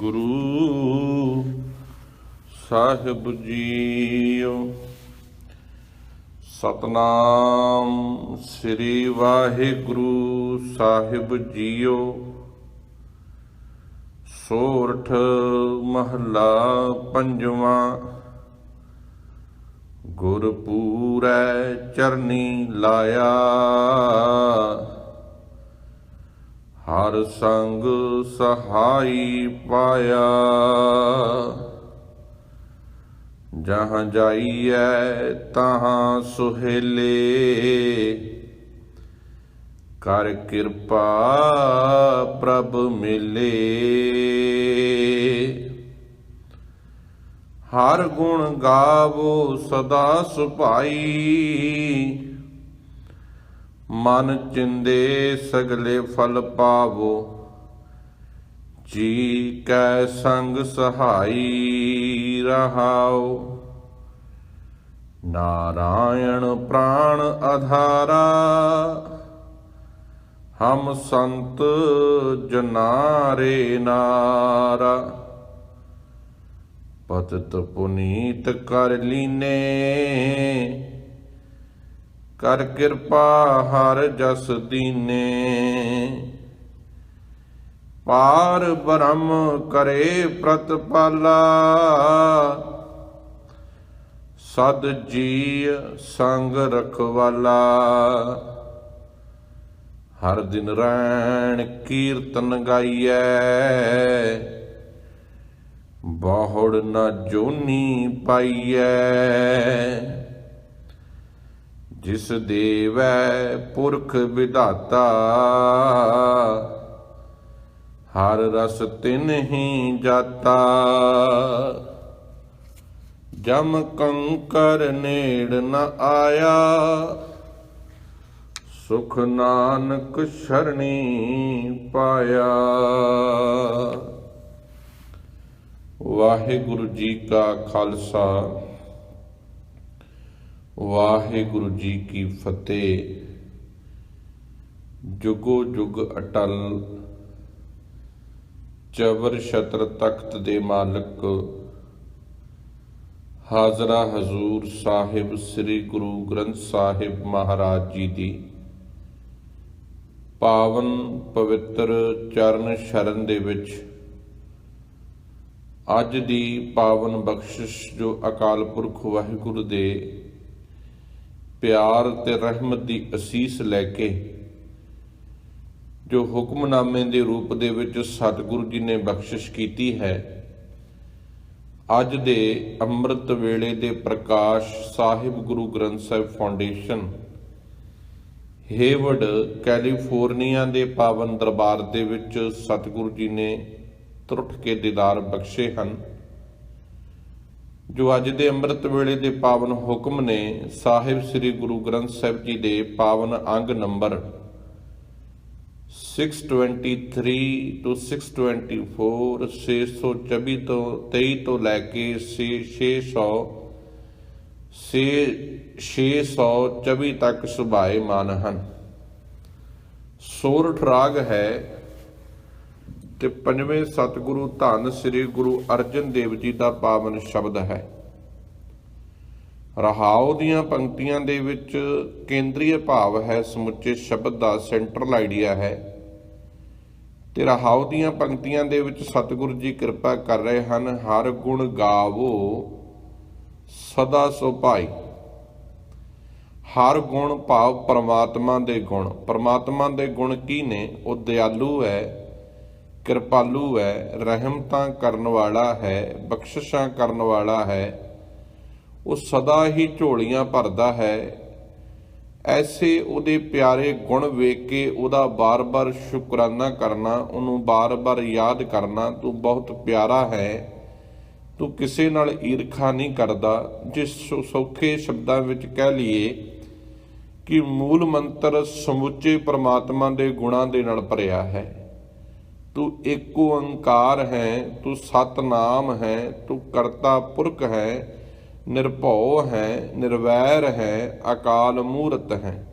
ਗੁਰੂ ਸਾਹਿਬ ਜੀਓ। ਸਤਨਾਮ ਸ੍ਰੀ ਵਾਹਿਗੁਰੂ ਸਾਹਿਬ ਜੀਓ। ਸੋਰਠ ਮਹੱਲਾ ਪੰਜਵਾਂ। ਗੁਰਪੂਰੈ ਚਰਨੀ ਲਾਇਆ। ਹਰ ਸੰਗ ਸਹਾਈ ਪਾਇਆ। ਜਹਾਂ ਜਾਈਐ ਤਹਾਂ ਸੁਹੇਲੇ, ਕਰ ਕਿਰਪਾ ਪ੍ਰਭ ਮਿਲੇ। ਹਰ ਗੁਣ ਗਾਵੋ ਸਦਾ ਸੁਭਾਈ ਮਨ ਚਿੰਦੇ ਸਗਲੇ ਫਲ ਪਾਵੋ, ਜੀ ਕੈ ਸੰਗ ਸਹਾਈ ਰਹਾਓ। ਨਾਰਾਇਣ ਪ੍ਰਾਣ ਆਧਾਰਾ ਹਮ ਸੰਤ ਜਨਾਰੇ ਨਾਰਾ। ਪਤਿਤ ਪੁਨੀਤ ਕਰ ਲੀਨੇ ਕਰ ਕਿਰਪਾ ਹਰ ਜਸ ਦੀਨੇ। ਪਾਰ ਬ੍ਰਹਮ ਕਰੇ ਪ੍ਰਤਪਾਲਾ ਸਦ ਜੀ ਸੰਗ ਰਖਵਾਲਾ। ਹਰ ਦਿਨ ਰੈਣ ਕੀਰਤਨ ਗਾਈਐ। ਬਹੁੜ ਨਾ ਜੋਨੀ ਪਾਈਐ। ਜਿਸ ਦੇਵੈ ਪੁਰਖ ਵਿਧਾਤਾ, ਹਰ ਰਸ ਤਿਨ ਹੀ ਜਾਤਾ। ਜਮ ਕੰਕਰ ਨੇੜ ਨ ਆਇਆ, ਸੁਖ ਨਾਨਕ ਸ਼ਰਣੀ ਪਾਇਆ। ਵਾਹਿਗੁਰੂ ਜੀ ਕਾ ਖਾਲਸਾ। ਵਾਹਿਗੁਰੂ ਜੀ ਕੀ ਫਤਿਹ। ਜੁਗੋ ਜੁਗ ਅਟਲ, ਚਵਰ ਛਤਰ ਤਖਤ ਦੇ ਮਾਲਕ, ਹਾਜ਼ਰਾ ਹਜ਼ੂਰ ਸਾਹਿਬ ਸ੍ਰੀ ਗੁਰੂ ਗ੍ਰੰਥ ਸਾਹਿਬ ਮਹਾਰਾਜ ਜੀ ਦੀ। ਪਾਵਨ ਪਵਿੱਤਰ ਚਰਨ ਸ਼ਰਨ ਦੇ ਵਿੱਚ ਅੱਜ ਦੀ ਪਾਵਨ ਬਖਸ਼ਿਸ਼ ਜੋ ਅਕਾਲ ਪੁਰਖ ਵਾਹਿਗੁਰੂ ਦੇ ਪਿਆਰ ਤੇ ਰਹਿਮਤ ਦੀ ਅਸੀਸ ਲੈ ਕੇ, ਜੋ ਹੁਕਮਨਾਮੇ ਦੇ ਰੂਪ ਦੇ ਵਿੱਚ ਸਤਿਗੁਰੂ ਜੀ ਨੇ ਬਖਸ਼ਿਸ਼ ਕੀਤੀ ਹੈ, ਅੱਜ ਦੇ ਅੰਮ੍ਰਿਤ ਵੇਲੇ ਦੇ Prakash Sahib Guru Granth Sahib foundation, Hayward, California ਦੇ ਪਾਵਨ ਦਰਬਾਰ ਦੇ ਵਿੱਚ ਸਤਿਗੁਰੂ ਜੀ ਨੇ ਤਰੁੱਠ ਕੇ ਦੀਦਾਰ ਬਖਸ਼ੇ ਹਨ। ਜੋ ਅੱਜ ਦੇ ਅੰਮ੍ਰਿਤ ਵੇਲੇ ਦੇ ਪਾਵਨ ਹੁਕਮ ਨੇ ਸਾਹਿਬ ਸ੍ਰੀ ਗੁਰੂ ਗ੍ਰੰਥ ਸਾਹਿਬ ਜੀ ਦੇ ਪਾਵਨ ਅੰਗ ਨੰਬਰ 623 ਤੋਂ 624 624 ਤੋਂ 23 ਤੋਂ ਲੈ ਕੇ 600 624 ਤੱਕ ਸੁਭਾਏ ਮਾਨ ਹਨ। ਸੋਰਠ ਰਾਗ ਹੈ ਤੇ ਪੰਜਵੇਂ ਸਤਿਗੁਰੂ ਧੰਨ ਸ੍ਰੀ ਗੁਰੂ ਅਰਜਨ ਦੇਵ ਜੀ ਦਾ ਪਾਵਨ ਸ਼ਬਦ ਹੈ। ਰਹਾਉ ਦੀਆਂ ਪੰਕਤੀਆਂ ਦੇ ਵਿੱਚ ਕੇਂਦਰੀ ਭਾਵ ਹੈ, ਸਮੁੱਚੇ ਸ਼ਬਦ ਦਾ ਸੈਂਟਰਲ ਆਈਡੀਆ ਹੈ। ਤੇ ਰਹਾਉ ਦੀਆਂ ਪੰਕਤੀਆਂ ਦੇ ਵਿੱਚ ਸਤਿਗੁਰੂ ਜੀ ਕਿਰਪਾ ਕਰ ਰਹੇ ਹਨ, ਹਰ ਗੁਣ ਗਾਵੋ ਸਦਾ ਸੋ ਭਾਈ। ਹਰ ਗੁਣ ਭਾਵ ਪਰਮਾਤਮਾ ਦੇ ਗੁਣ। ਪਰਮਾਤਮਾ ਦੇ ਗੁਣ ਕੀ ਨੇ? ਉਹ ਦਿਆਲੂ ਹੈ ਕਿਰਪਾਲੂ ਹੈ ਰਹਿਮਤਾਂ ਕਰਨ ਵਾਲਾ ਹੈ, ਬਖਸ਼ਿਸ਼ਾਂ ਕਰਨ ਵਾਲਾ ਹੈ। ਉਹ ਸਦਾ ਹੀ ਝੋਲੀਆਂ ਭਰਦਾ ਹੈ। ਐਸੇ ਉਹਦੇ ਪਿਆਰੇ ਗੁਣ ਵੇਖ ਕੇ ਉਹਦਾ ਬਾਰ-ਬਾਰ ਸ਼ੁਕਰਾਨਾ ਕਰਨਾ, ਉਹਨੂੰ ਬਾਰ-ਬਾਰ ਯਾਦ ਕਰਨਾ, ਤੂੰ ਬਹੁਤ ਪਿਆਰਾ ਹੈ। ਤੂੰ ਕਿਸੇ ਨਾਲ ਈਰਖਾ ਨਹੀਂ ਕਰਦਾ। ਜਿਸ ਸੌਖੇ ਸ਼ਬਦਾਂ ਵਿੱਚ ਕਹਿ ਲਈਏ ਕਿ ਮੂਲ ਮੰਤਰ ਸਮੁੱਚੇ ਪ੍ਰਮਾਤਮਾ ਦੇ ਗੁਣਾਂ ਦੇ ਨਾਲ ਭਰਿਆ ਹੈ। ਤੂੰ ਏਕ ਓੰਕਾਰ ਹੈ, ਤੂੰ ਸਤਨਾਮ ਹੈ, ਤੂੰ ਕਰਤਾ ਪੁਰਖ ਹੈ, ਨਿਰਭਉ ਹੈ, ਨਿਰਵੈਰ ਹੈ, ਅਕਾਲ ਮੂਰਤ ਹੈ।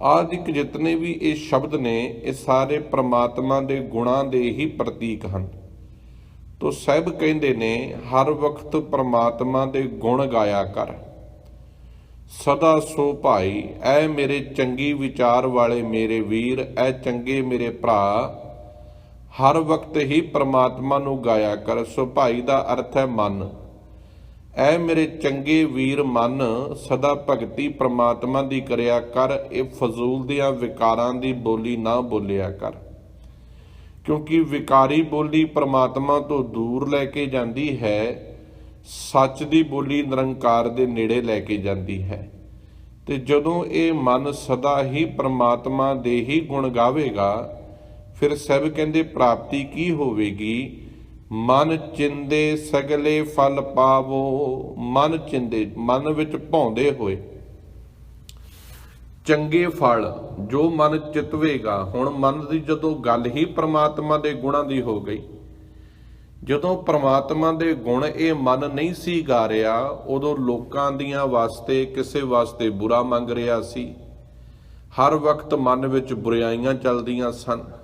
ਆਦਿਕ ਜਿਤਨੇ ਵੀ ਇਹ ਸ਼ਬਦ ਨੇ, ਇਹ ਸਾਰੇ ਪ੍ਰਮਾਤਮਾ ਦੇ ਗੁਣਾਂ ਦੇ ਹੀ ਪ੍ਰਤੀਕ ਹਨ। ਤੋ ਸਾਹਿਬ ਕਹਿੰਦੇ ਨੇ, ਹਰ ਵਕਤ ਪ੍ਰਮਾਤਮਾ ਦੇ ਗੁਣ ਗਾਇਆ ਕਰ। ਸਦਾ ਸੋ ਭਾਈ, ਐ ਮੇਰੇ ਚੰਗੀ ਵਿਚਾਰ ਵਾਲੇ ਮੇਰੇ ਵੀਰ, ਐ ਚੰਗੇ ਮੇਰੇ ਭਰਾ ਹਰ ਵਕਤ ਹੀ ਪ੍ਰਮਾਤਮਾ ਨੂੰ ਗਾਇਆ ਕਰ, ਸੋ ਭਾਈ ਦਾ ਅਰਥ ਹੈ ਮਨ। ਐ ਮੇਰੇ ਚੰਗੇ ਵੀਰ ਮਨ, ਸਦਾ ਭਗਤੀ ਪ੍ਰਮਾਤਮਾ ਦੀ ਕਰਿਆ ਕਰ, ਇਹ ਫਜ਼ੂਲ ਦੀਆਂ ਵਿਕਾਰਾਂ ਦੀ ਬੋਲੀ ਨਾ ਬੋਲਿਆ ਕਰ। ਕਿਉਂਕਿ ਵਿਕਾਰੀ ਬੋਲੀ ਪ੍ਰਮਾਤਮਾ ਤੋਂ ਦੂਰ ਲੈ ਕੇ ਜਾਂਦੀ ਹੈ, ਸੱਚ ਦੀ ਬੋਲੀ ਨਿਰੰਕਾਰ ਦੇ ਨੇੜੇ ਲੈ ਕੇ ਜਾਂਦੀ ਹੈ। ਤੇ ਜਦੋਂ ਇਹ ਮਨ ਸਦਾ ਹੀ ਪ੍ਰਮਾਤਮਾ ਦੇ ਹੀ ਗੁਣ ਗਾਵੇਗਾ ਫਿਰ ਸਭ ਕਹਿੰਦੇ ਪ੍ਰਾਪਤੀ ਕੀ ਹੋਵੇਗੀ? ਮਨ ਚਿੰਦੇ ਸਗਲੇ ਫਲ ਪਾਵੋ। ਮਨ ਚਿੰਦੇ, ਮਨ ਵਿੱਚ ਭੌਂਦੇ ਹੋਏ। ਚੰਗੇ ਫਲ, ਜੋ ਮਨ ਚਿਤਵੇਗਾ। ਹੁਣ ਮਨ ਦੀ ਜਦੋਂ ਗੱਲ ਹੀ ਪ੍ਰਮਾਤਮਾ ਦੇ ਗੁਣਾਂ ਦੀ ਹੋ ਗਈ। ਜਦੋਂ ਪ੍ਰਮਾਤਮਾ ਦੇ ਗੁਣ ਇਹ ਮਨ ਨਹੀਂ ਸੀ ਗਾ ਰਿਹਾ, ਉਦੋਂ ਲੋਕਾਂ ਦੀਆਂ ਵਾਸਤੇ ਕਿਸੇ ਵਾਸਤੇ ਬੁਰਾ ਮੰਗ ਰਿਹਾ ਸੀ। ਹਰ ਵਕਤ ਮਨ ਵਿੱਚ ਬੁਰਾਈਆਂ ਚੱਲਦੀਆਂ ਸਨ।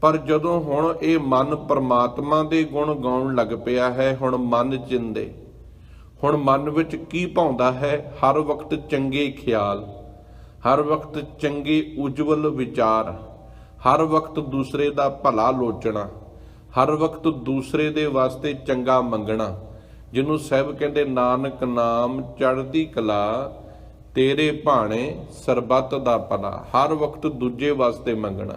ਪਰ ਜਦੋਂ ਹੁਣ ਇਹ ਮਨ ਪਰਮਾਤਮਾ ਦੇ ਗੁਣ ਗਾਉਣ ਲੱਗ ਪਿਆ ਹੈ, ਹੁਣ ਮਨ ਚਿੰਦੇ ਹੁਣ ਮਨ ਵਿੱਚ ਕੀ ਪਾਉਂਦਾ ਹੈ? ਹਰ ਵਕਤ ਚੰਗੇ ਖਿਆਲ, ਹਰ ਵਕਤ ਚੰਗੇ ਉਜਵਲ ਵਿਚਾਰ, ਹਰ ਵਕਤ ਦੂਸਰੇ ਦਾ ਭਲਾ ਲੋਚਣਾ, ਹਰ ਵਕਤ ਦੂਸਰੇ ਦੇ ਵਾਸਤੇ ਚੰਗਾ ਮੰਗਣਾ। ਜਿਹਨੂੰ ਸਾਹਿਬ ਕਹਿੰਦੇ, ਨਾਨਕ ਨਾਮ ਚੜ੍ਹਦੀ ਕਲਾ, ਤੇਰੇ ਭਾਣੇ ਸਰਬੱਤ ਦਾ ਭਲਾ। ਹਰ ਵਕਤ ਦੂਜੇ ਵਾਸਤੇ ਮੰਗਣਾ।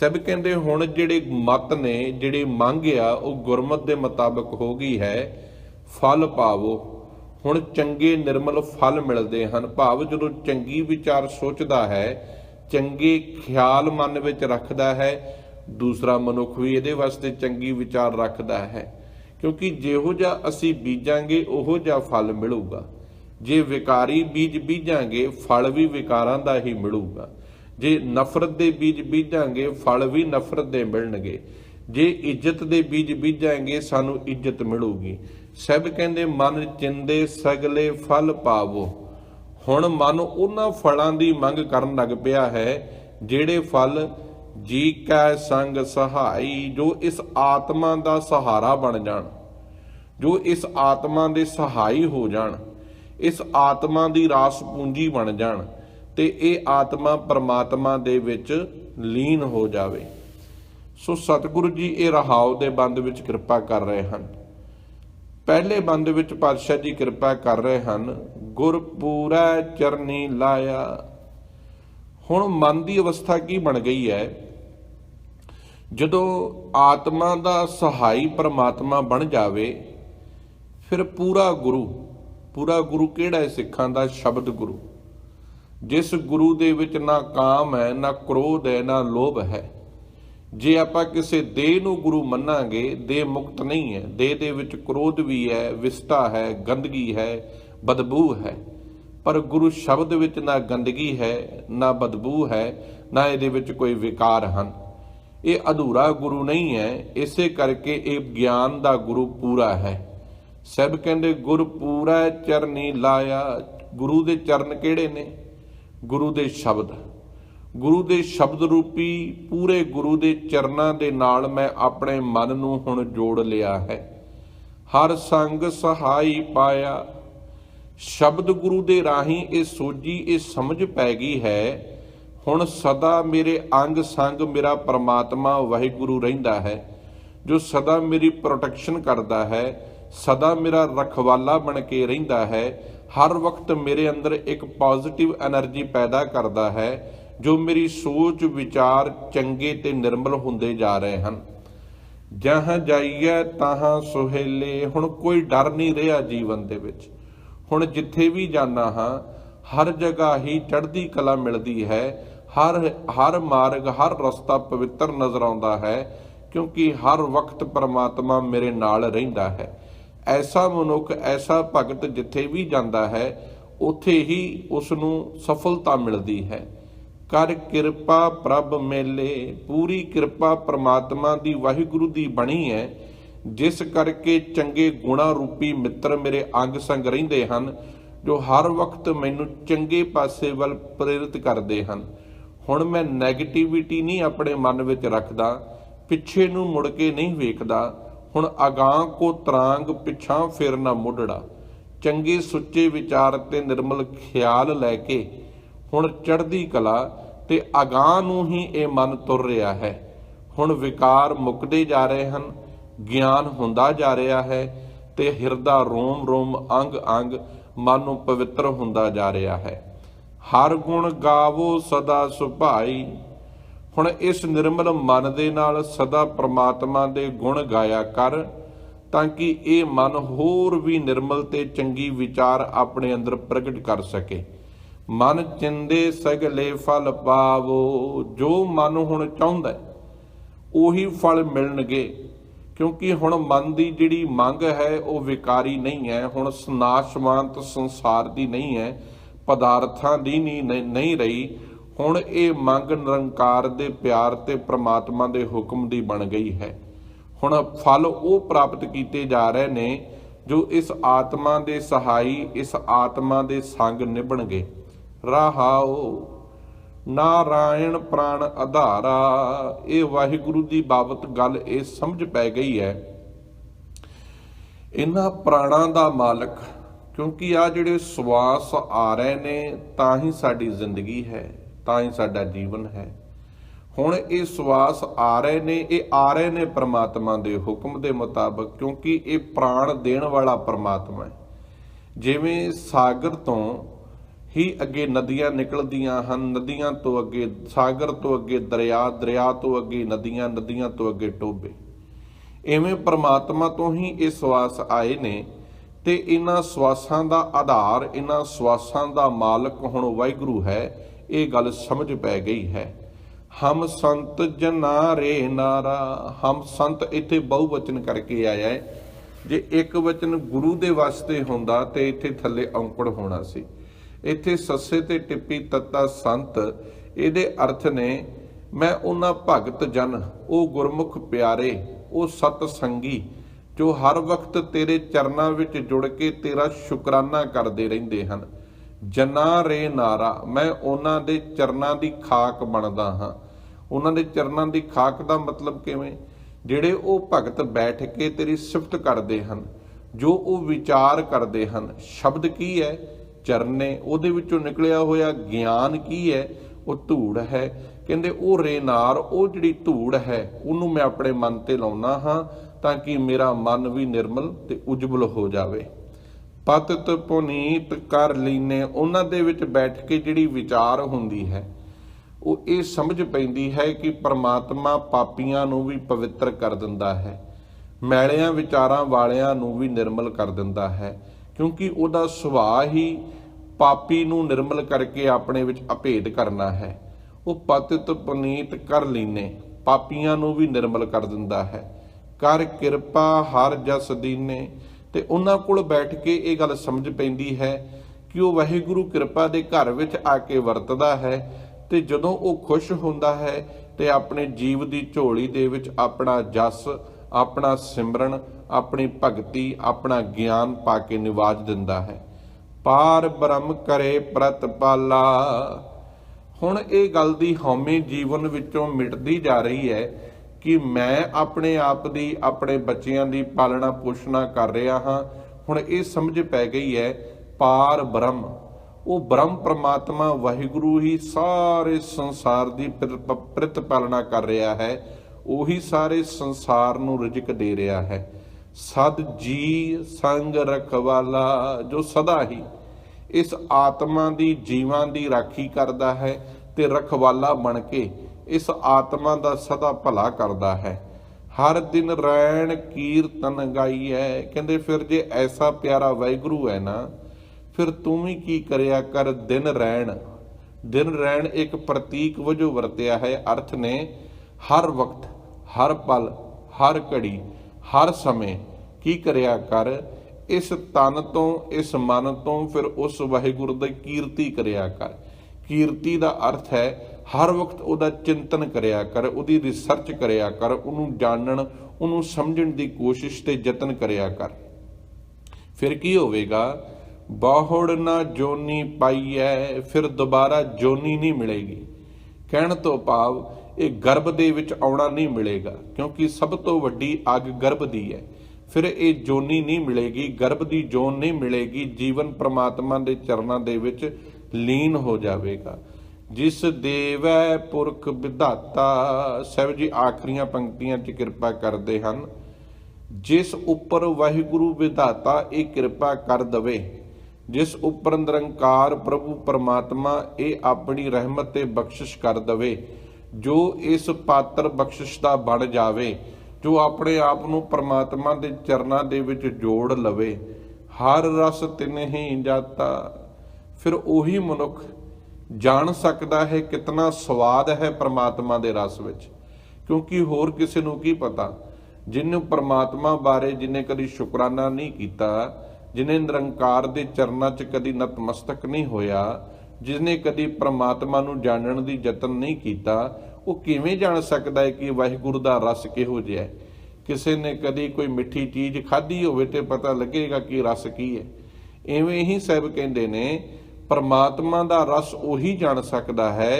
ਸਭ ਕਹਿੰਦੇ ਹੁਣ ਜਿਹੜੇ ਮਤ ਨੇ, ਜਿਹੜੀ ਮੰਗ ਆ, ਉਹ ਗੁਰਮਤ ਦੇ ਮੁਤਾਬਕ ਹੋ ਗਈ ਹੈ, ਫਲ ਪਾਵੋ। ਹੁਣ ਚੰਗੇ ਨਿਰਮਲ ਫਲ ਮਿਲਦੇ ਹਨ। ਭਾਵ ਜਦੋਂ ਚੰਗੀ ਵਿਚਾਰ ਸੋਚਦਾ ਹੈ, ਚੰਗੇ ਖਿਆਲ ਮਨ ਵਿੱਚ ਰੱਖਦਾ ਹੈ, ਦੂਸਰਾ ਮਨੁੱਖ ਵੀ ਇਹਦੇ ਵਾਸਤੇ ਚੰਗੀ ਵਿਚਾਰ ਰੱਖਦਾ ਹੈ। ਕਿਉਂਕਿ ਜਿਹੋ ਜਿਹਾ ਅਸੀਂ ਬੀਜਾਂਗੇ, ਉਹੋ ਜਿਹਾ ਫਲ ਮਿਲੂਗਾ। ਜੇ ਵਿਕਾਰੀ ਬੀਜ ਬੀਜਾਂਗੇ, ਫਲ ਵੀ ਵਿਕਾਰਾਂ ਦਾ ਹੀ ਮਿਲੂਗਾ। ਜੇ ਨਫ਼ਰਤ ਦੇ ਬੀਜ ਬੀਜਾਂਗੇ, ਫਲ ਵੀ ਨਫ਼ਰਤ ਦੇ ਮਿਲਣਗੇ। ਜੇ ਇੱਜ਼ਤ ਦੇ ਬੀਜ ਬੀਜਾਂਗੇ, ਸਾਨੂੰ ਇੱਜ਼ਤ ਮਿਲੂਗੀ। ਸਭ ਕਹਿੰਦੇ, ਮਨ ਚਿੰਦੇ, ਸਗਲੇ ਫਲ ਪਾਵੋ। ਹੁਣ ਮਨ ਉਹਨਾਂ ਫਲਾਂ ਦੀ ਮੰਗ ਕਰਨ ਲੱਗ ਪਿਆ ਹੈ, ਜਿਹੜੇ ਫਲ ਜੀ ਕੈ ਸੰਗ ਸਹਾਈ, ਜੋ ਇਸ ਆਤਮਾ ਦਾ ਸਹਾਰਾ ਬਣ ਜਾਣ। ਜੋ ਇਸ ਆਤਮਾ ਦੇ ਸਹਾਈ ਹੋ ਜਾਣ, ਇਸ ਆਤਮਾ ਦੀ ਰਾਸ ਪੂੰਜੀ ਬਣ ਜਾਣ। ਤੇ ਇਹ ਆਤਮਾ ਪਰਮਾਤਮਾ ਦੇ ਵਿੱਚ ਲੀਨ ਹੋ ਜਾਵੇ। ਸੋ ਸਤਿਗੁਰੂ ਜੀ ਇਹ ਰਹਾਉ ਦੇ ਬੰਦ ਵਿੱਚ ਕਿਰਪਾ ਕਰ ਰਹੇ ਹਨ। ਪਹਿਲੇ ਬੰਦ ਵਿੱਚ ਪਾਤਸ਼ਾਹ ਜੀ ਕਿਰਪਾ ਕਰ ਰਹੇ ਹਨ। ਗੁਰ ਪੂਰਾ ਚਰਨੀ ਲਾਇਆ। ਹੁਣ ਮਨ ਦੀ ਅਵਸਥਾ ਕੀ ਬਣ ਗਈ ਹੈ? ਜਦੋਂ ਆਤਮਾ ਦਾ ਸਹਾਈ ਪਰਮਾਤਮਾ ਬਣ ਜਾਵੇ, ਫਿਰ ਪੂਰਾ ਗੁਰੂ ਪੂਰਾ ਗੁਰੂ ਕਿਹੜਾ ਹੈ? ਸਿੱਖਾਂ ਦਾ ਸ਼ਬਦ ਗੁਰੂ। ਜਿਸ ਗੁਰੂ ਦੇ ਵਿੱਚ ਨਾ ਕਾਮ ਹੈ, ਨਾ ਕ੍ਰੋਧ ਹੈ, ਨਾ ਲੋਭ ਹੈ। ਜੇ ਆਪਾਂ ਕਿਸੇ ਦੇਹ ਨੂੰ ਗੁਰੂ ਮੰਨਾਂਗੇ ਦੇਹ ਮੁਕਤ ਨਹੀਂ ਹੈ। ਦੇਹ ਦੇ ਵਿੱਚ ਕ੍ਰੋਧ ਵੀ ਹੈ ਵਿਸਤਾ ਹੈ, ਗੰਦਗੀ ਹੈ, ਬਦਬੂ ਹੈ। ਪਰ ਗੁਰੂ ਸ਼ਬਦ ਵਿੱਚ ਨਾ ਗੰਦਗੀ ਹੈ, ਨਾ ਬਦਬੂ ਹੈ, ਨਾ ਇਹਦੇ ਵਿੱਚ ਕੋਈ ਵਿਕਾਰ ਹਨ। ਇਹ ਅਧੂਰਾ ਗੁਰੂ ਨਹੀਂ ਹੈ। ਇਸੇ ਕਰਕੇ ਇਹ ਗਿਆਨ ਦਾ ਗੁਰੂ ਪੂਰਾ ਹੈ। ਸਭ ਕਹਿੰਦੇ, ਗੁਰ ਪੂਰਾ ਚਰਨੀ ਲਾਇਆ। ਗੁਰੂ ਦੇ ਚਰਨ ਕਿਹੜੇ ਨੇ? ਗੁਰੂ ਦੇ ਸ਼ਬਦ। ਗੁਰੂ ਦੇ ਸ਼ਬਦ ਰੂਪੀ ਪੂਰੇ ਗੁਰੂ ਦੇ ਚਰਨਾਂ ਦੇ ਨਾਲ ਮੈਂ ਆਪਣੇ ਮਨ ਨੂੰ ਹੁਣ ਜੋੜ ਲਿਆ ਹੈ। ਹਰ ਸੰਗ ਸਹਾਈ ਪਾਇਆ। ਸ਼ਬਦ ਗੁਰੂ ਦੇ ਰਾਹੀਂ ਇਹ ਸੋਝੀ, ਇਹ ਸਮਝ ਪੈ ਗਈ ਹੈ। ਹੁਣ ਸਦਾ ਮੇਰੇ ਅੰਗ ਸੰਗ ਮੇਰਾ ਪਰਮਾਤਮਾ ਵਾਹਿਗੁਰੂ ਰਹਿੰਦਾ ਹੈ। ਜੋ ਸਦਾ ਮੇਰੀ ਪ੍ਰੋਟੈਕਸ਼ਨ ਕਰਦਾ ਹੈ, ਸਦਾ ਮੇਰਾ ਰਖਵਾਲਾ ਬਣ ਕੇ ਰਹਿੰਦਾ ਹੈ ਹਰ ਵਕਤ ਮੇਰੇ ਅੰਦਰ ਇੱਕ ਪੋਜ਼ਿਟਿਵ એનર્ਜੀ ਪੈਦਾ ਕਰਦਾ ਹੈ, ਜੋ ਮੇਰੀ ਸੋਚ, ਵਿਚਾਰ ਚੰਗੇ ਤੇ ਨਿਰਮਲ ਹੁੰਦੇ ਜਾ ਰਹੇ ਹਨ। ਜਹਾਂ ਜਾਈਏ ਤਾਹਾਂ ਸੁਹੇਲੇ, ਹੁਣ ਕੋਈ ਡਰ ਨਹੀਂ ਰਿਹਾ ਜੀਵਨ ਦੇ ਵਿੱਚ। ਹੁਣ ਜਿੱਥੇ ਵੀ ਜਾਣਾ ਹਾਂ, ਹਰ ਜਗ੍ਹਾ ਹੀ ਚੜ੍ਹਦੀ ਕਲਾ ਮਿਲਦੀ ਹੈ। ਹਰ ਹਰ ਮਾਰਗ, ਹਰ ਰਸਤਾ ਪਵਿੱਤਰ ਨਜ਼ਰ ਆਉਂਦਾ ਹੈ, ਕਿਉਂਕਿ ਹਰ ਵਕਤ ਪਰਮਾਤਮਾ ਮੇਰੇ ਨਾਲ ਰਹਿੰਦਾ ਹੈ। ਐਸਾ ਮਨੁੱਖ, ਐਸਾ ਭਗਤ ਜਿੱਥੇ ਵੀ ਜਾਂਦਾ ਹੈ, ਉੱਥੇ ਹੀ ਉਸ ਨੂੰ ਸਫਲਤਾ ਮਿਲਦੀ ਹੈ। ਕਰ ਕਿਰਪਾ ਪ੍ਰਭ ਮੇਲੇ, ਪੂਰੀ ਕਿਰਪਾ ਪ੍ਰਮਾਤਮਾ ਦੀ ਵਾਹਿਗੁਰੂ ਦੀ ਬਣੀ ਹੈ। ਜਿਸ ਕਰਕੇ ਚੰਗੇ ਗੁਣਾ ਰੂਪੀ ਮਿੱਤਰ ਮੇਰੇ ਅੰਗ ਸੰਗ ਰਹਿੰਦੇ ਹਨ, ਜੋ ਹਰ ਵਕਤ ਮੈਨੂੰ ਚੰਗੇ ਪਾਸੇ ਵੱਲ ਪ੍ਰੇਰਿਤ ਕਰਦੇ ਹਨ। ਹੁਣ ਮੈਂ 네ਗੇਟਿਵਿਟੀ ਨਹੀਂ ਆਪਣੇ ਮਨ ਵਿੱਚ ਰੱਖਦਾ, ਪਿੱਛੇ ਨੂੰ ਮੁੜ ਕੇ ਨਹੀਂ ਵੇਖਦਾ ਹੁਣ ਅਗਾਂ ਕੋ ਤਰਾਂਗ ਪਿਛਾਂ ਫਿਰ ਨਾ ਮੁੱਢੜਾ ਚੰਗੇ ਸੁੱਚੇ ਵਿਚਾਰ ਤੇ ਨਿਰਮਲ ਖਿਆਲ ਲੈ ਕੇ ਹੁਣ ਚੜ੍ਹਦੀ ਕਲਾ ਤੇ ਅਗਾਂ ਨੂੰ ਹੀ ਇਹ ਮਨ ਤੁਰ ਰਿਹਾ ਹੈ। ਹੁਣ ਵਿਕਾਰ ਮੁੱਕਦੇ ਜਾ ਰਹੇ ਹਨ, ਗਿਆਨ ਹੁੰਦਾ ਜਾ ਰਿਹਾ ਹੈ ਤੇ ਹਿਰਦਾ ਰੋਮ ਰੋਮ ਅੰਗ ਅੰਗ ਮਨ ਨੂੰ ਪਵਿੱਤਰ ਹੁੰਦਾ ਜਾ ਰਿਹਾ ਹੈ। ਹਰ ਗੁਣ ਗਾਵੋ ਸਦਾ ਸੁਭਾਈ। ਹੁਣ ਇਸ ਨਿਰਮਲ ਮਨ ਦੇ ਨਾਲ ਸਦਾ ਪ੍ਰਮਾਤਮਾ ਦੇ ਗੁਣ ਗਾਇਆ ਕਰ, ਤਾਂ ਕਿ ਇਹ ਮਨ ਹੋਰ ਵੀ ਨਿਰਮਲ ਤੇ ਚੰਗੀ ਵਿਚਾਰ ਆਪਣੇ ਅੰਦਰ ਪ੍ਰਗਟ ਕਰ ਸਕੇ। ਮਨ ਚਿੰਦੇ ਸਗਲੇ ਫਲ ਪਾਵੋ, ਜੋ ਮਨ ਹੁਣ ਚਾਹੁੰਦਾ ਉਹੀ ਫਲ ਮਿਲਣਗੇ। ਕਿਉਂਕਿ ਹੁਣ ਮਨ ਦੀ ਜਿਹੜੀ ਮੰਗ ਹੈ, ਉਹ ਵਿਕਾਰੀ ਨਹੀਂ ਹੈ। ਹੁਣ ਸਨਾਸ਼ਵੰਤ ਸੰਸਾਰ ਦੀ ਨਹੀਂ ਹੈ, ਪਦਾਰਥਾਂ ਦੀ ਨਹੀਂ ਨਹੀਂ ਰਹੀ। ਹੁਣ ਇਹ ਮੰਗ ਨਿਰੰਕਾਰ ਦੇ ਪਿਆਰ ਤੇ ਪ੍ਰਮਾਤਮਾ ਦੇ ਹੁਕਮ ਦੀ ਬਣ ਗਈ ਹੈ। ਹੁਣ ਫਲ ਉਹ ਪ੍ਰਾਪਤ ਕੀਤੇ ਜਾ ਰਹੇ ਨੇ ਜੋ ਇਸ ਆਤਮਾ ਦੇ ਸਹਾਈ, ਇਸ ਆਤਮਾ ਦੇ ਸੰਗ ਨਿਭਣਗੇ। ਰਹਾਓ ਨਾਰਾਇਣ ਪ੍ਰਾਣ ਆਧਾਰਾ ਇਹ ਵਾਹਿਗੁਰੂ ਦੀ ਬਾਬਤ ਗੱਲ ਇਹ ਸਮਝ ਪੈ ਗਈ ਹੈ। ਇਹਨਾਂ ਪ੍ਰਾਣਾਂ ਦਾ ਮਾਲਕ, ਕਿਉਂਕਿ ਆ ਜਿਹੜੇ ਸਵਾਸ ਆ ਰਹੇ ਨੇ, ਤਾਂ ਹੀ ਸਾਡੀ ਜ਼ਿੰਦਗੀ ਹੈ। ਤਾਂ ਹੀ ਸਾਡਾ ਜੀਵਨ ਹੈ। ਹੁਣ ਇਹ ਸਵਾਸ ਆ ਰਹੇ ਨੇ, ਇਹ ਆ ਰਹੇ ਨੇ ਪ੍ਰਮਾਤਮਾ ਦੇ ਹੁਕਮ ਦੇ ਮੁਤਾਬਕ, ਕਿਉਂਕਿ ਇਹ ਪ੍ਰਾਣ ਦੇਣ ਵਾਲਾ ਪ੍ਰਮਾਤਮਾ ਹੈ। ਜਿਵੇਂ ਸਾਗਰ ਤੋਂ ਹੀ ਅੱਗੇ ਨਦੀਆਂ ਨਿਕਲਦੀਆਂ ਹਨ, ਨਦੀਆਂ ਤੋਂ ਅੱਗੇ, ਸਾਗਰ ਤੋਂ ਅੱਗੇ ਦਰਿਆ ਦਰਿਆ ਤੋਂ ਅੱਗੇ ਨਦੀਆਂ ਨਦੀਆਂ ਤੋਂ ਅੱਗੇ ਟੋਬੇ ਐਵੇਂ ਪ੍ਰਮਾਤਮਾ ਤੋਂ ਹੀ ਇਹ ਸਵਾਸ ਆਏ ਨੇ ਤੇ ਇਹਨਾਂ ਸਵਾਸਾਂ ਦਾ ਆਧਾਰ, ਇਹਨਾਂ ਸਵਾਸਾਂ ਦਾ ਮਾਲਕ ਹੁਣ ਵਾਹਿਗੁਰੂ ਹੈ। ਇਹ ਗੱਲ ਸਮਝ ਪੈ ਗਈ ਹੈ। ਹਮ ਸੰਤ ਜਨਾ ਰੇ ਨਾਰਾ, ਹਮ ਸੰਤ ਇੱਥੇ ਬਹੁਵਚਨ ਕਰਕੇ ਆਇਆ ਹੈ। ਜੇ ਇੱਕ ਵਚਨ ਗੁਰੂ ਦੇ ਵਾਸਤੇ ਹੁੰਦਾ ਤੇ ਇੱਥੇ ਥੱਲੇ ਔਂਕੜ ਹੋਣਾ ਸੀ। ਇੱਥੇ ਸੱਸੇ ਤੇ ਟਿੱਪੀ ਤੱਤਾ ਸੰਤ, ਇਹਦੇ ਅਰਥ ਨੇ, ਮੈਂ ਉਹਨਾਂ ਭਗਤ ਜਨ, ਉਹ ਗੁਰਮੁਖ ਪਿਆਰੇ, ਉਹ ਸਤ ਸੰਗੀ, ਜੋ ਹਰ ਵਕਤ ਤੇਰੇ ਚਰਨਾਂ ਵਿੱਚ ਜੁੜ ਕੇ ਤੇਰਾ ਸ਼ੁਕਰਾਨਾ ਕਰਦੇ ਰਹਿੰਦੇ ਹਨ। ਜਨਾ ਰੇ ਨਾਰਾ, ਮੈਂ ਉਹਨਾਂ ਦੇ ਚਰਨਾਂ ਦੀ ਖਾਕ ਬਣਦਾ ਹਾਂ। ਉਹਨਾਂ ਦੇ ਚਰਨਾਂ ਦੀ ਖਾਕ ਦਾ ਮਤਲਬ ਕਿਵੇਂ? ਜਿਹੜੇ ਉਹ ਭਗਤ ਬੈਠ ਕੇ ਤੇਰੀ ਸਿਫਤ ਕਰਦੇ ਹਨ, ਜੋ ਉਹ ਵਿਚਾਰ ਕਰਦੇ ਹਨ, ਸ਼ਬਦ ਕੀ ਹੈ? ਚਰਨੇ, ਉਹਦੇ ਵਿੱਚੋਂ ਨਿਕਲਿਆ ਹੋਇਆ ਗਿਆਨ ਕੀ ਹੈ? ਉਹ ਧੂੜ ਹੈ। ਕਹਿੰਦੇ, ਉਹ ਰੇਨਾਰ ਉਹ ਜਿਹੜੀ ਧੂੜ ਹੈ, ਉਹਨੂੰ ਮੈਂ ਆਪਣੇ ਮਨ ਤੇ ਲਾਉਣਾ ਹਾਂ ਤਾਂ ਕਿ ਮੇਰਾ ਮਨ ਵੀ ਨਿਰਮਲ ਤੇ ਉਜਵਲ ਹੋ ਜਾਵੇ। ਪਤਿਤ ਪੁਨੀਤ ਕਰ ਲੀਨੇ, ਉਹਨਾਂ ਦੇ ਵਿੱਚ ਬੈਠ ਕੇ ਜਿਹੜੀ ਵਿਚਾਰ ਹੁੰਦੀ ਹੈ, ਉਹ ਇਹ ਸਮਝ ਪੈਂਦੀ ਹੈ ਕਿ ਪ੍ਰਮਾਤਮਾ ਪਾਪੀਆਂ ਨੂੰ ਵੀ ਪਵਿੱਤਰ ਕਰ ਦਿੰਦਾ ਹੈ, ਮੈਲਿਆਂ ਵਿਚਾਰਾਂ ਵਾਲਿਆਂ ਨੂੰ ਵੀ ਨਿਰਮਲ ਕਰ ਦਿੰਦਾ ਹੈ, ਕਿਉਂਕਿ ਉਹਦਾ ਸੁਭਾਅ ਹੀ ਪਾਪੀ ਨੂੰ ਨਿਰਮਲ ਕਰਕੇ ਆਪਣੇ ਵਿੱਚ ਅਭੇਦ ਕਰਨਾ ਹੈ। ਉਹ ਪਤਿਤ ਪੁਨੀਤ ਕਰ ਲੀਨੇ, ਪਾਪੀਆਂ ਨੂੰ ਵੀ ਨਿਰਮਲ ਕਰ ਦਿੰਦਾ ਹੈ। ਕਰ ਕਿਰਪਾ ਹਰ ਜਸ ਦੀਨੇ ਤੇ ਉਹਨਾਂ ਕੋਲ ਬੈਠ ਕੇ ਇਹ ਗੱਲ ਸਮਝ ਪੈਂਦੀ ਹੈ ਕਿ ਉਹ ਵਾਹਿਗੁਰੂ ਕਿਰਪਾ ਦੇ ਘਰ ਵਿੱਚ ਆ ਕੇ ਵਰਤਦਾ ਹੈ ਤੇ ਜਦੋਂ ਉਹ ਖੁਸ਼ ਹੁੰਦਾ ਹੈ ਤੇ ਆਪਣੇ ਜੀਵ ਦੀ ਝੋਲੀ ਦੇ ਵਿੱਚ ਆਪਣਾ ਜਸ, ਆਪਣਾ ਸਿਮਰਨ, ਆਪਣੀ ਭਗਤੀ, ਆਪਣਾ ਗਿਆਨ ਪਾ ਕੇ ਨਿਵਾਜ ਦਿੰਦਾ ਹੈ। ਪਾਰ ਬ੍ਰਹਮ ਕਰੇ ਪ੍ਰਤਪਾਲਾ ਹੁਣ ਇਹ ਗੱਲ ਦੀ ਹਉਮੈ ਜੀਵਨ ਵਿੱਚੋਂ ਮਿਟਦੀ ਜਾ ਰਹੀ ਹੈ ਕਿ ਮੈਂ ਆਪਣੇ ਆਪ ਦੀ, ਆਪਣੇ ਬੱਚਿਆਂ ਦੀ ਪਾਲਣਾ ਪੋਸ਼ਣਾ ਕਰ ਰਿਹਾ ਹਾਂ। ਹੁਣ ਇਹ ਸਮਝ ਪੈ ਗਈ ਹੈ, ਪਾਰ ਬ੍ਰਹਮ। ਉਹ ਬ੍ਰਹਮ ਪ੍ਰਮਾਤਮਾ ਵਾਹਿਗੁਰੂ ਹੀ ਸਾਰੇ ਸੰਸਾਰ ਦੀ ਪ੍ਰਤਪਾਲਣਾ ਕਰ ਰਿਹਾ ਹੈ। ਉਹੀ ਸਾਰੇ ਸੰਸਾਰ ਨੂੰ ਰਿਜਕ ਦੇ ਰਿਹਾ ਹੈ। ਸਦ ਜੀ ਸੰਗ ਰਖਵਾਲਾ, ਜੋ ਸਦਾ ਹੀ ਇਸ ਆਤਮਾ ਦੀ, ਜੀਵਾਂ ਦੀ ਰਾਖੀ ਕਰਦਾ ਹੈ ਤੇ ਰਖਵਾਲਾ ਬਣ ਕੇ ਇਸ ਆਤਮਾ ਦਾ ਸਦਾ ਭਲਾ ਕਰਦਾ ਹੈ। ਹਰ ਦਿਨ ਰੈਣ ਕੀਰਤਨ ਗਾਈਐ। ਕਹਿੰਦੇ, ਫਿਰ ਜੇ ਐਸਾ ਪਿਆਰਾ ਵਾਹਿਗੁਰੂ ਹੈ ਨਾ, ਫਿਰ ਤੂੰ ਵੀ ਕੀ ਕਰਿਆ ਕਰ ਦਿਨ ਰਹਿਣ ਦਿਨ ਰਹਿਣ ਇੱਕ ਪ੍ਰਤੀਕ ਵਜੋਂ ਵਰਤਿਆ ਹੈ। ਅਰਥ ਨੇ, ਹਰ ਵਕਤ, ਹਰ ਪਲ, ਹਰ ਘੜੀ, ਹਰ ਸਮੇਂ ਕੀ ਕਰਿਆ ਕਰ? ਇਸ ਤਨ ਤੋਂ, ਇਸ ਮਨ ਤੋਂ, ਫਿਰ ਉਸ ਵਾਹਿਗੁਰੂ ਦੀ ਕੀਰਤੀ ਕਰਿਆ ਕਰ। ਕੀਰਤੀ ਦਾ ਅਰਥ ਹੈ, ਹਰ ਵਕਤ ਉਹਦਾ ਚਿੰਤਨ ਕਰਿਆ ਕਰ, ਉਹਦੀ ਰਿਸਰਚ ਕਰਿਆ ਕਰ, ਉਹਨੂੰ ਜਾਣਨ, ਉਹਨੂੰ ਸਮਝਣ ਦੀ ਕੋਸ਼ਿਸ਼ ਤੇ ਯਤਨ ਕਰਿਆ ਕਰ। ਫਿਰ ਕੀ ਹੋਵੇਗਾ? ਬਾਹੜ ਨਾ ਜੋਨੀ ਪਾਈਐ, ਫਿਰ ਦੁਬਾਰਾ ਜੋਨੀ ਨਹੀਂ ਮਿਲੇਗੀ। ਕਹਿਣ ਤੋਂ ਭਾਵ, ਇਹ ਗਰਭ ਦੇ ਵਿੱਚ ਆਉਣਾ ਨਹੀਂ ਮਿਲੇਗਾ, ਕਿਉਂਕਿ ਸਭ ਤੋਂ ਵੱਡੀ ਅੱਗ ਗਰਭ ਦੀ ਹੈ। ਫਿਰ ਇਹ ਜੋਨੀ ਨਹੀਂ ਮਿਲੇਗੀ, ਗਰਭ ਦੀ ਜੋਨ ਨਹੀਂ ਮਿਲੇਗੀ, ਜੀਵਨ ਪ੍ਰਮਾਤਮਾ ਦੇ ਚਰਨਾਂ ਦੇ ਵਿੱਚ ਲੀਨ ਹੋ ਜਾਵੇਗਾ। ਜਿਸ ਦੇਵੈ ਪੁਰਖ ਵਿਧਾਤਾ, ਸਾਹਿਬ ਜੀ ਆਖਰੀਆਂ ਪੰਕਤੀਆਂ 'ਚ ਕਿਰਪਾ ਕਰਦੇ ਹਨ। ਜਿਸ ਉੱਪਰ ਵਾਹਿਗੁਰੂ ਵਿਧਾਤਾ, ਇਹ ਕਿਰਪਾ ਕਰ ਦਵੇ। ਜਿਸ ਉੱਪਰ ਨਿਰੰਕਾਰ ਪ੍ਰਭੂ ਪਰਮਾਤਮਾ, ਇਹ ਆਪਣੀ ਰਹਿਮਤ ਤੇ ਬਖਸ਼ਿਸ਼ ਕਰ ਦਵੇ। ਜੋ ਇਸ ਪਾਤਰ ਬਖਸ਼ਿਸ਼ ਦਾ ਬਣ ਜਾਵੇ, ਜੋ ਆਪਣੇ ਆਪ ਨੂੰ ਪਰਮਾਤਮਾ ਦੇ ਚਰਨਾਂ ਦੇ ਵਿੱਚ ਜੋੜ ਲਵੇ। ਹਰ ਰਸ ਤਿਨਹੀ ਜਾਤਾ ਫਿਰ ਉਹੀ ਮਨੁੱਖ ਜਾਣ ਸਕਦਾ ਹੈ ਕਿਤਨਾ ਸਵਾਦ ਹੈ ਪ੍ਰਮਾਤਮਾ ਦੇ ਰਸ ਵਿੱਚ। ਕਿਉਂਕਿ ਹੋਰ ਕਿਸੇ ਨੂੰ ਕੀ ਪਤਾ? ਜਿਹਨੂੰ ਪ੍ਰਮਾਤਮਾ ਬਾਰੇ ਜਿਹਨੇ ਕਦੀ ਸ਼ੁਕਰਾਨਾ ਨਹੀਂ ਕੀਤਾ ਜਿਹਨੇ ਨਿਰੰਕਾਰ ਦੇ ਚਰਨਾਂ 'ਚ ਕਦੀ ਨਤਮਸਤਕ ਨਹੀਂ ਹੋਇਆ ਜਿਸਨੇ ਕਦੀ ਪ੍ਰਮਾਤਮਾ ਨੂੰ ਜਾਣਨ ਦੀ ਯਤਨ ਨਹੀਂ ਕੀਤਾ, ਉਹ ਕਿਵੇਂ ਜਾਣ ਸਕਦਾ ਹੈ ਕਿ ਵਾਹਿਗੁਰੂ ਦਾ ਰਸ ਕਿਹੋ ਜਿਹਾ ਹੈ? ਕਿਸੇ ਨੇ ਕਦੀ ਕੋਈ ਮਿੱਠੀ ਚੀਜ਼ ਖਾਧੀ ਹੋਵੇ ਤੇ ਪਤਾ ਲੱਗੇਗਾ ਕਿ ਰਸ ਕੀ ਹੈ। ਐਵੇਂ ਹੀ ਸਾਹਿਬ ਕਹਿੰਦੇ ਨੇ ਪਰਮਾਤਮਾ ਦਾ ਰਸ ਉਹੀ ਜਾਣ ਸਕਦਾ ਹੈ,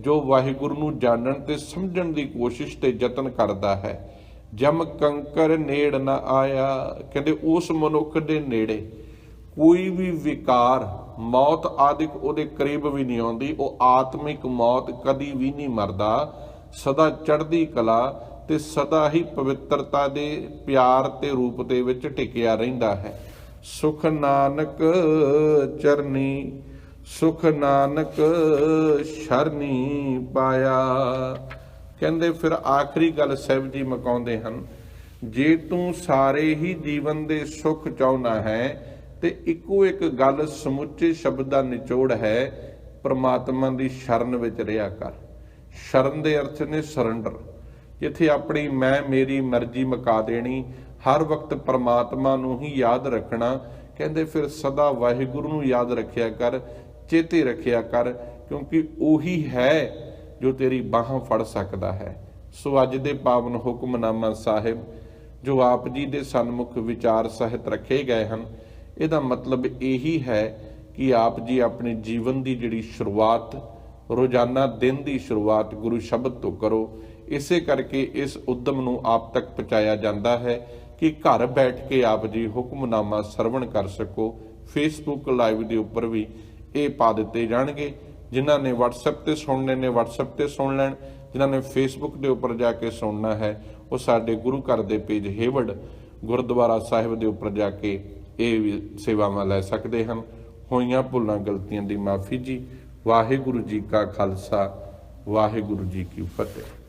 ਜੋ ਵਾਹਿਗੁਰੂ ਨੂੰ ਜਾਣਨ ਤੇ ਸਮਝਣ ਦੀ ਕੋਸ਼ਿਸ਼ ਤੇ ਯਤਨ ਕਰਦਾ ਹੈ। ਜਮ ਕੰਕਰ ਨੇੜ ਨਾ ਆਇਆ, ਕਹਿੰਦੇ ਉਸ ਮਨੁੱਖ ਦੇ ਨੇੜੇ ਕੋਈ ਵੀ ਵਿਕਾਰ, ਮੌਤ ਆਦਿਕ ਉਹਦੇ ਕਰੀਬ ਵੀ ਨਹੀਂ ਆਉਂਦੀ, ਉਹ ਆਤਮਿਕ ਮੌਤ ਕਦੀ ਵੀ ਨਹੀਂ ਮਰਦਾ। ਸਦਾ ਚੜ੍ਹਦੀ ਕਲਾ ਤੇ ਸਦਾ ਹੀ ਪਵਿੱਤਰਤਾ ਦੇ ਪਿਆਰ ਤੇ ਰੂਪ ਦੇ ਵਿੱਚ ਟਿਕਿਆ ਰਹਿੰਦਾ ਹੈ। ਸੁਖ ਨਾਨਕ ਚਰਨੀ ਸੁਖ ਨਾਨਕ ਸ਼ਰਨੀ ਪਾਇਆ। ਕਹਿੰਦੇ ਫਿਰ ਆਖਰੀ ਗੱਲ ਸਾਹਿਬ ਜੀ ਮਕਾਉਂਦੇ ਹਨ, ਜੇ ਤੂੰ ਸਾਰੇ ਹੀ ਜੀਵਨ ਦੇ ਸੁੱਖ ਚਾਹੁੰਦਾ ਹੈ, ਤੇ ਇੱਕੋ ਇੱਕ ਗੱਲ ਸਮੁੱਚੇ ਸ਼ਬਦ ਦਾ ਨਿਚੋੜ ਹੈ, ਪ੍ਰਮਾਤਮਾ ਦੀ ਸ਼ਰਨ ਵਿੱਚ ਰਿਹਾ ਕਰ। ਸ਼ਰਨ ਦੇ ਅਰਥ ਨੇ ਸਰੈਂਡਰ ਜਿੱਥੇ ਆਪਣੀ ਮੈਂ ਮੇਰੀ ਮਰਜ਼ੀ ਮਕਾ ਦੇਣੀ, ਹਰ ਵਕਤ ਪ੍ਰਮਾਤਮਾ ਨੂੰ ਹੀ ਯਾਦ ਰੱਖਣਾ, ਕਹਿੰਦੇ ਫਿਰ ਸਦਾ ਵਾਹਿਗੁਰੂ ਨੂੰ ਯਾਦ ਰੱਖਿਆ ਕਰ ਚੇਤੇ ਰੱਖਿਆ ਕਰ, ਕਿਉਂਕਿ ਉਹੀ ਹੈ ਜੋ ਤੇਰੀ ਬਾਹਾਂ ਫੜ ਸਕਦਾ ਹੈ। ਸੋ ਅੱਜ ਦੇ ਪਾਵਨ ਹੁਕਮਨਾਮਾ ਸਾਹਿਬ, ਜੋ ਆਪ ਜੀ ਦੇ ਸਨਮੁਖ ਵਿਚਾਰ ਸਹਿਤ ਰੱਖੇ ਗਏ ਹਨ, ਇਹਦਾ ਮਤਲਬ ਇਹੀ ਹੈ ਕਿ ਆਪ ਜੀ ਆਪਣੇ ਜੀਵਨ ਦੀ ਜਿਹੜੀ ਸ਼ੁਰੂਆਤ, ਰੋਜ਼ਾਨਾ ਦਿਨ ਦੀ ਸ਼ੁਰੂਆਤ ਗੁਰੂ ਸ਼ਬਦ ਤੋਂ ਕਰੋ, ਇਸੇ ਕਰਕੇ ਇਸ ਉਦਮ ਨੂੰ ਆਪ ਤੱਕ ਪਹੁੰਚਾਇਆ ਜਾਂਦਾ ਹੈ ਕਿ ਘਰ ਬੈਠ ਕੇ ਆਪ ਜੀ ਹੁਕਮਨਾਮਾ ਸਰਵਣ ਕਰ ਸਕੋ। ਫੇਸਬੁੱਕ ਲਾਈਵ ਦੇ ਉੱਪਰ ਵੀ ਇਹ ਪਾ ਦਿੱਤੇ ਜਾਣਗੇ। ਜਿਨ੍ਹਾਂ ਨੇ WhatsApp ਤੇ ਸੁਣਨੇ ਨੇ WhatsApp ਤੇ ਸੁਣ ਲੈਣ। ਜਿਨ੍ਹਾਂ ਨੇ Facebook ਦੇ ਉੱਪਰ ਜਾ ਕੇ ਸੁਣਨਾ ਹੈ, ਉਹ ਸਾਡੇ ਗੁਰੂ ਘਰ ਦੇ ਪੇਜ ਹੇਵੜ ਗੁਰਦੁਆਰਾ ਸਾਹਿਬ ਦੇ ਉੱਪਰ ਜਾ ਕੇ ਇਹ ਵੀ ਸੇਵਾਵਾਂ ਲੈ ਸਕਦੇ ਹਨ। ਹੋਈਆਂ ਭੁੱਲਾਂ, ਗਲਤੀਆਂ ਦੀ ਮਾਫੀ ਜੀ। ਵਾਹਿਗੁਰੂ ਜੀ ਕਾ ਖਾਲਸਾ, ਵਾਹਿਗੁਰੂ ਜੀ ਕੀ ਫਤਿਹ।